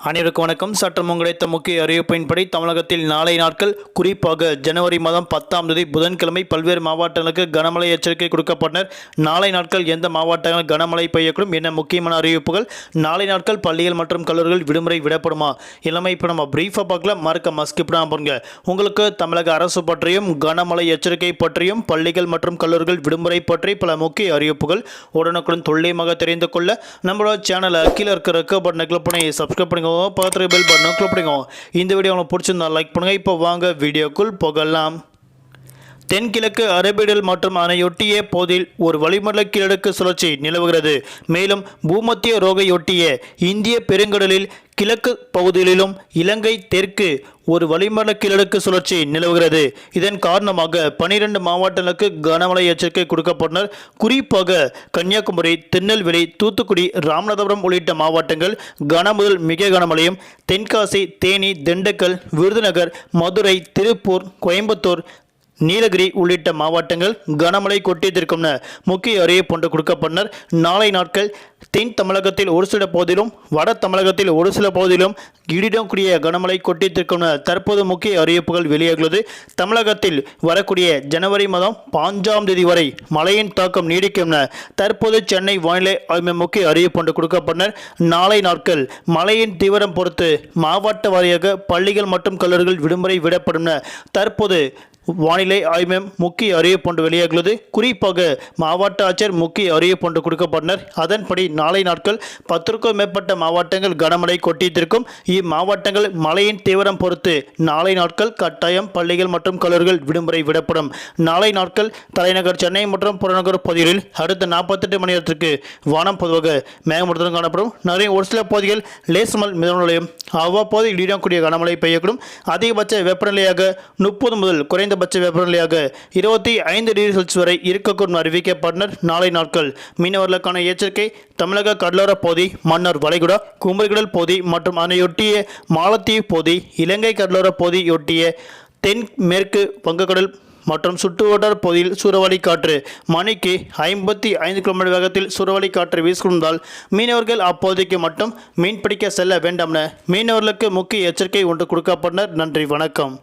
அனைவருக்கும் வணக்கம். சற்று கிடைத்த முக்கிய அறிவிப்பின்படி தமிழகத்தில் நாளை நாட்கள் குறிப்பாக ஜனவரி மாதம் பத்தாம் தேதி புதன்கிழமை பல்வேறு மாவட்டங்களுக்கு கனமழை எச்சரிக்கை கொடுக்கப்பட்டனர். நாளை நாட்கள் எந்த மாவட்டங்கள் கனமழை பெய்யக்கூடும் என்ன முக்கியமான அறிவிப்புகள்? நாளை நாட்கள் பள்ளிகள் மற்றும் கல்லூரிகள் விடுமுறை விடப்படுமா? இளமை இப்போ நம்ம பிரீஃபாக பார்க்கல. மறக்க மஸ்கிப் பாருங்க உங்களுக்கு தமிழக அரசு பற்றியும் கனமழை எச்சரிக்கை பற்றியும் பள்ளிகள் மற்றும் கல்லூரிகள் விடுமுறை பற்றி பல முக்கிய அறிவிப்புகள் உடனுக்குடன் துல்லியமாக தெரிந்து கொள்ள நம்மளோட சேனலை கீழே இருக்கிற பட்டனை கிளிக் பண்ணி சப்ஸ்கிரைப் பண்ணிக்கோங்க பக்கத்தில் பெல் பட்டனை கிளிக் பண்ணிக்கோங்க இந்த வீடியோ உங்களுக்கு பிடிச்சிருந்தா லைக் பண்ணுங்கள் இப்போ வாங்க வீடியோக்குள் புகழலாம் தென்கிழக்கு அரபிடல் மற்றும் அதனையொட்டிய போதில் ஒரு வளிமண்டல கிழக்கு சுழற்சி நிலவுகிறது. மேலும் பூமத்திய ரோகையொட்டிய இந்திய பெருங்கடலில் கிழக்கு பகுதிகளிலும் இலங்கை தெற்கு ஒரு வளிமண்டல கிழக்கு சுழற்சி நிலவுகிறது. இதன் காரணமாக பனிரெண்டு மாவட்டங்களுக்கு கனமழை எச்சரிக்கை கொடுக்கப்பட்டனர். குறிப்பாக கன்னியாகுமரி திருநெல்வேலி தூத்துக்குடி ராமநாதபுரம் உள்ளிட்ட மாவட்டங்கள் கன முதல் மிக கனமழையும் தென்காசி தேனி திண்டுக்கல் விருதுநகர் மதுரை திருப்பூர் கோயம்புத்தூர் நீலகிரி உள்ளிட்ட மாவட்டங்கள் கனமழை கொட்டியதற்கும்னு முக்கிய அறிவிப்பு ஒன்று கொடுக்கப்பட்டனர். நாளை நாட்கள் தென் தமிழகத்தில் ஒரு சில பகுதியிலும் வட தமிழகத்தில் ஒரு சில பகுதியிலும் இடிடம் கூடிய கனமழை கொட்டியதற்கும்னு தற்போது முக்கிய அறிவிப்புகள் வெளியாகியுள்ளது. தமிழகத்தில் வரக்கூடிய ஜனவரி மாதம் பாஞ்சாம் தேதி வரை மழையின் தாக்கம் நீடிக்கும்னு தற்போது சென்னை வானிலை ஆய்வு முக்கிய அறிவிப்பு ஒன்று கொடுக்கப்பட்டனர். நாளை நாட்கள் மழையின் தீவிரம் பொறுத்து மாவட்ட வாரியாக பள்ளிகள் மற்றும் கல்லூரிகள் விடுமுறை விடப்படும் தற்போது வானிலை ஆய்வம் முக்கிய அறிவிப்பு ஒன்று வெளியாகியுள்ளது. குறிப்பாக மாவட்ட ஆட்சியர் முக்கிய அறிவிப்பு ஒன்று கொடுக்கப்பட்டனர். அதன்படி நாளை நாட்கள் பத்திற்கும் மேற்பட்ட மாவட்டங்கள் கனமழை கொட்டித்திருக்கும் இம்மாவட்டங்கள் மழையின் தீவிரம் பொறுத்து நாளை நாட்கள் கட்டாயம் பள்ளிகள் மற்றும் கல்லூரிகள் விடுமுறை விடப்படும். நாளை நாட்கள் தலைநகர் சென்னை மற்றும் புறநகர் பகுதிகளில் அடுத்த நாற்பத்தெட்டு மணி நேரத்திற்கு வானம் பொதுவாக மேகமூட்டத்துடன் காணப்படும். நிறைய ஒரு சில பகுதிகள் லேசமல் மிதமலையும் நிலையும் அவ்வப்போது இடிடக்கூடிய கனமழை பெய்யக்கூடும். அதிகபட்ச வெப்பநிலையாக முப்பது முதல் குறைந்த குறைந்தபட்ச வெப்பநிலையாக இருபத்தி ஐந்து டிகிரி செல்சியஸ் வரை இருக்கக்கூடும் அறிவிக்கப்பட்டனர். நாளை நாட்கள் மீனவர்களுக்கான எச்சரிக்கை தமிழக கடலோர பகுதி மன்னார் வளைகுடா குமரிகடல் பகுதி மற்றும் அதனையொட்டிய மாலத்தீவு பகுதி இலங்கை கடலோர பகுதியொட்டிய தென் மேற்கு வங்கக்கடல் மற்றும் சுற்றுவட்டார பகுதியில் சூறாவளி காற்று மணிக்கு ஐம்பத்தி ஐந்து கிலோமீட்டர் வேகத்தில் சூறாவளி காற்று வீசுகின்றால் மீனவர்கள் அப்போதைக்கு மட்டும் மீன்பிடிக்க செல்ல வேண்டாம்னு மீனவர்களுக்கு முக்கிய எச்சரிக்கை ஒன்று கொடுக்கப்பட்டனர். நன்றி வணக்கம்.